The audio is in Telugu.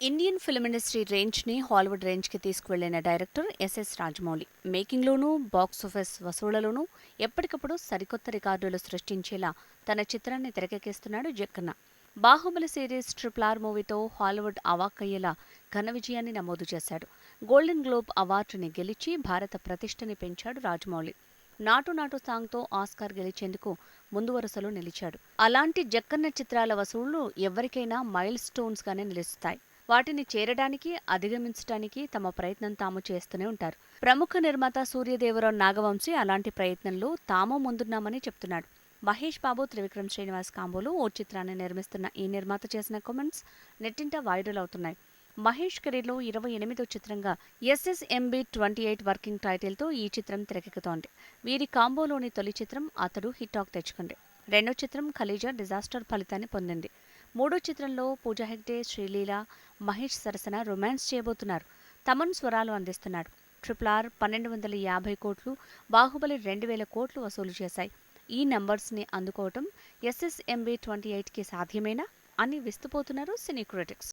ఇండియన్ ఫిల్మ్ ఇండస్ట్రీ రేంజ్ని హాలీవుడ్ రేంజ్కి తీసుకువెళ్ళిన డైరెక్టర్ ఎస్ఎస్ రాజమౌళి. మేకింగ్లోనూ బాక్స్ ఆఫీస్ వసూళ్ళలోనూ ఎప్పటికప్పుడు సరికొత్త రికార్డులు సృష్టించేలా తన చిత్రాన్ని తెరకెక్కిస్తున్నాడు Jakkanna. Baahubali series triple R మూవీతో హాలీవుడ్ అవాక్కయ్యేలా ఘన విజయాన్ని నమోదు చేశాడు. గోల్డెన్ గ్లోబ్ అవార్డుని గెలిచి భారత ప్రతిష్టని పెంచాడు రాజమౌళి. నాటు నాటు సాంగ్తో ఆస్కార్ గెలిచేందుకు ముందు వరుసలో నిలిచాడు. అలాంటి జక్కన్న చిత్రాల వసూళ్ళు ఎవరికైనా మైల్ స్టోన్స్గానే నిలుస్తాయి. వాటిని చేరడానికి అధిగమించడానికి తమ ప్రయత్నం తాము చేస్తూనే ఉంటారు. ప్రముఖ నిర్మాత సూర్యదేవరావు నాగవంశీ అలాంటి ప్రయత్నంలో తాము ముందున్నామని చెప్తున్నాడు. మహేష్ బాబు త్రివిక్రమ్ శ్రీనివాస్ కాంబోలు ఓ చిత్రాన్ని నిర్మిస్తున్న ఈ నిర్మాత చేసిన కామెంట్స్ నెట్టింట వైరల్ అవుతున్నాయి. మహేష్ కెరీర్లో ఇరవై ఎనిమిదో చిత్రంగా ఎస్ఎస్ఎంబి ట్వంటీ ఎయిట్ వర్కింగ్ టైటిల్తో ఈ చిత్రం తెరకెక్కుతోంది. వీరి కాంబోలోని తొలి చిత్రం అతడు హిటాక్ తెచ్చుకుంది. రెండో చిత్రం ఖలీజా డిజాస్టర్ ఫలితాన్ని పొందింది. మూడో చిత్రంలో పూజా హెగ్డే శ్రీలీల మహేష్ సరసన రొమాన్స్ చేయబోతున్నారు. తమన్ స్వరాలు అందిస్తున్నాడు. ట్రిపుల్ ఆర్ పన్నెండు వందల యాభై కోట్లు బాహుబలి రెండు వేల కోట్లు వసూలు చేశాయి. ఈ నంబర్స్ని అందుకోవటం ఎస్ఎస్ఎంబి ట్వంటీ ఎయిట్కి సాధ్యమేనా అని విస్తుపోతున్నారు సినీ క్రిటిక్స్.